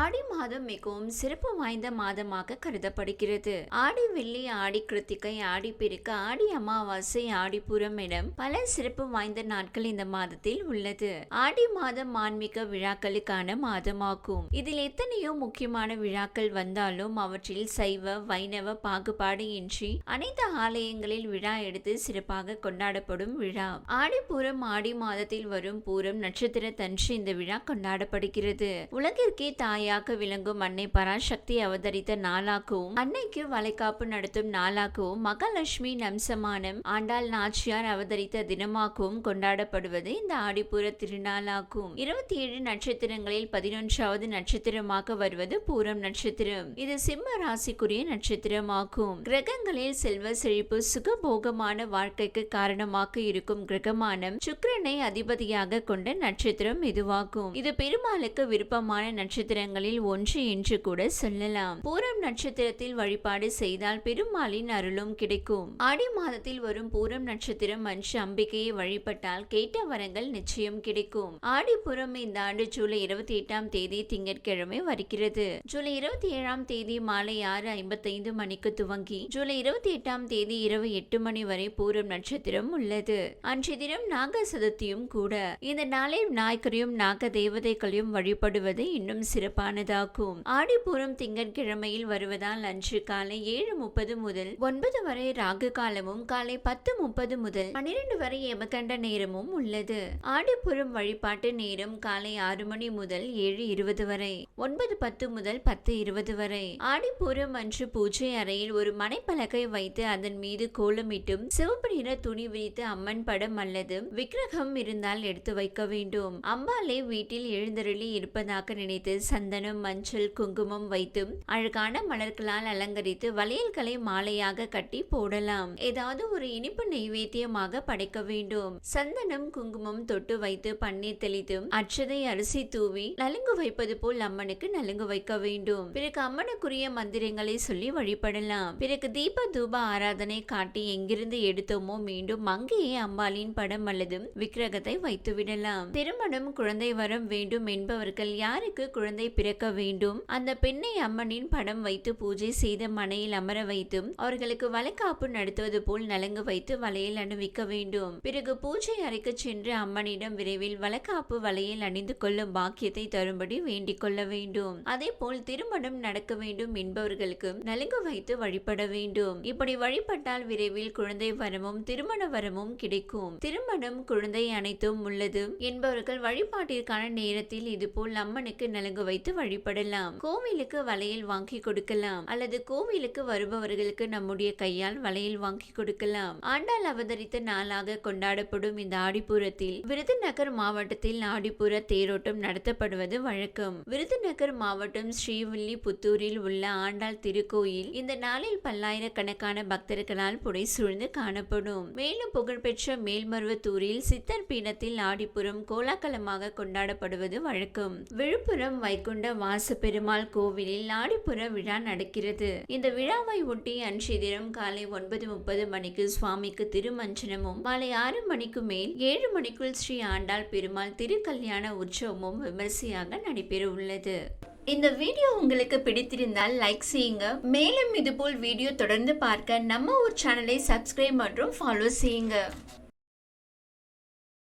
ஆடி மாதம் மிகவும் சிறப்பு வாய்ந்த மாதமாக கருதப்படுகிறது. ஆடி வெள்ளி ஆடி கிருத்திகை ஆடி பெருக்க ஆடி அமாவாசை ஆடிப்புறம் என பல சிறப்பு வாய்ந்த நாட்கள் இந்த மாதத்தில் உள்ளது. ஆடி மாதம் ஆன்மீக விழாக்களுக்கான மாதமாகும். இதில் எத்தனையோ முக்கியமான விழாக்கள் வந்தாலும் அவற்றில் சைவ வைணவ பாகுபாடு இன்றி அனைத்து ஆலயங்களில் விழா எடுத்து சிறப்பாக கொண்டாடப்படும் விழா. ஆடிப்பூரம் ஆடி மாதத்தில் வரும் பூரம் நட்சத்திரத்தன்று இந்த விழா கொண்டாடப்படுகிறது. உலகிற்கே தாயாக விளங்கும் அன்னை பராசக்தி அவதரித்த நாளாகவும் அன்னைக்கு வளைகாப்பு நடத்தும் நாளாகவும் மகாலட்சுமி நம்சமானம் ஆண்டாள் நாச்சியார் அவதரித்த தினமாகவும் கொண்டாடப்படுவது இந்த ஆடிப்பூர திருநாளாகும் இருபத்தி ஏழு நட்சத்திரங்களில் பதினொன்றாவது நட்சத்திரமாக வருவது பூரம் நட்சத்திரம். இது சிம்ம ராசிக்குரிய நட்சத்திரமாகும் கிரகங்களில் செல்வ செழிப்பு சுகபோகமான வாழ்க்கைக்கு காரணமாக இருக்கும் கிரகமானம் சுக்கிரனை அதிபதியாக கொண்ட நட்சத்திரம் இதுவாகும். இது பெருமாளுக்கு விருப்பமான நட்சத்திரங்கள் நட்சத்திரங்களில் ஒன்று என்று கூட சொல்லலாம். பூரம் நட்சத்திரத்தில் வழிபாடு செய்தால் பெருமாளின் அருளும் கிடைக்கும். ஆடி மாதத்தில் வரும் பூரம் நட்சத்திரம் அன்று அம்பிகையை வழிபட்டால் கேட்ட வரங்கள் நிச்சயம் கிடைக்கும். ஆடிப்புறம் இந்த ஆண்டு ஜூலை இருபத்தி எட்டாம் தேதி திங்கட்கிழமை வருகிறது. ஜூலை இருபத்தி ஏழாம் தேதி மாலை ஆறு ஐம்பத்தைந்து மணிக்கு துவங்கி ஜூலை இருபத்தி எட்டாம் தேதி இரவு எட்டு மணி வரை பூரம் நட்சத்திரம் உள்ளது. அன்றைய தினம் நாக சதுர்த்தியும் கூட. இந்த நாளில் நாய்க்கரையும் நாக தேவதைகளையும் வழிபடுவது இன்னும் சிறப்பு சிறப்பானதாகும் ஆடிப்பூரம் திங்கட்கிழமையில் வருவதால் அன்று காலை ஏழு முப்பது முதல் ஒன்பது வரை ராகு காலமும் காலை பத்து முப்பது முதல் பனிரெண்டு வரை எமகண்ட நேரமும் உள்ளது. ஆடிப்புறம் வழிபாட்டு நேரம் காலை ஆறு மணி முதல் ஏழு இருபது வரை ஒன்பது பத்து முதல் பத்து இருபது வரை. ஆடிப்பூரம் அன்று பூஜை அறையில் ஒரு மனைப்பலகை வைத்து அதன் மீது கோலமிட்டும் சிவப்பு நிற துணி விரித்து அம்மன் படம் அல்லது விக்கிரகம் இருந்தால் எடுத்து வைக்க வேண்டும். அம்பாலே வீட்டில் எழுந்தருளி இருப்பதாக நினைத்து சந்த சந்தனம் மஞ்சள் குங்குமம் வைத்தும் அழகான மலர்களால் அலங்கரித்து வளையல்களை மாலையாக கட்டி போடலாம். ஏதாவது ஒரு இனிப்பு நெய்வேத்தியமாக படைக்க வேண்டும். சந்தனம் குங்குமம் தொட்டு வைத்து பன்னீர் தெளித்தும் அச்சதை அரிசி தூவி நலுங்கு வைப்பது போல் அம்மனுக்கு நலுங்கு வைக்க வேண்டும். பிறகு அம்மனுக்குரிய மந்திரங்களை சொல்லி வழிபடலாம். பிறகு தீப தூப ஆராதனை காட்டி எங்கிருந்து எடுத்தோமோ மீண்டும் அங்கேயே அம்பாளின் படம் அல்லது விக்கிரகத்தை வைத்து விடலாம் திருமணம் குழந்தை வரம் வேண்டும் என்பவர்கள் யாருக்கு குழந்தை பிறக்க வேண்டும். அந்த பெண்ணை அம்மனின் படம் வைத்து பூஜை செய்த மனையில் அமர வைத்தும் அவர்களுக்கு வளைக்காப்பு நடத்துவது போல் நலங்கு வைத்து வலையில் அணிவிக்க வேண்டும். பிறகு பூஜை அறைக்கு சென்று அம்மனிடம் விரைவில் வளைக்காப்பு வலையில் அணிந்து கொள்ளும் பாக்கியத்தை தரும்படி வேண்டிக் கொள்ள வேண்டும். அதே போல் திருமணம் நடக்க வேண்டும் என்பவர்களுக்கு நலுங்கு வைத்து வழிபட வேண்டும். இப்படி வழிபட்டால் விரைவில் குழந்தை வரமும் திருமண வரமும் கிடைக்கும். திருமணம் குழந்தை அனைத்தும் உள்ளது என்பவர்கள் வழிபாட்டிற்கான நேரத்தில் இதுபோல் அம்மனுக்கு நலங்கு வைத்து வழிபடலாம். கோவிலுக்கு வளையல் வாங்கி கொடுக்கலாம். அல்லது கோவிலுக்கு வருபவர்களுக்கு நம்முடைய கையால் வளையல் வாங்கி கொடுக்கலாம். ஆண்டாள் அவதரித்த நாளாக கொண்டாடப்படும் இந்த ஆடிப்புறத்தில் விருதுநகர் மாவட்டத்தில் ஆடிப்புற தேரோட்டம் நடத்தப்படுவது வழக்கம். விருதுநகர் மாவட்டம் ஸ்ரீவில்லி புத்தூரில் உள்ள ஆண்டாள் திருக்கோயில் இந்த நாளில் பல்லாயிரக்கணக்கான பக்தர்களால் புடை சூழ்ந்து காணப்படும். மேலும் புகழ்பெற்ற மேல்மருவத்தூரில் சித்தர் பீடத்தில் ஆடிப்புறம் கோலாகலமாக கொண்டாடப்படுவது வழக்கம். விழுப்புரம் வைகுண்ட வாசப்பெருமாள் கோவிலில் ஆடிப்புற விழா நடக்கிறது. இந்த விழாவை ஒட்டி அன்றைய தினம் காலை ஒன்பது முப்பது மணிக்கு சுவாமிக்கு திருமஞ்சனமும் மாலை ஆறு மணிக்கு மேல் ஏழு மணிக்குள் ஸ்ரீ ஆண்டாள் பெருமாள் திருக்கல்யாண உற்சவமும் விமர்சையாக நடைபெற உள்ளது. இந்த வீடியோ உங்களுக்கு பிடித்திருந்தால் லைக் செய்யுங்க. மேலும் இதுபோல் வீடியோ தொடர்ந்து பார்க்க நம்ம ஒரு சேனலை சப்ஸ்கிரைப் மற்றும் ஃபாலோ செய்யுங்க.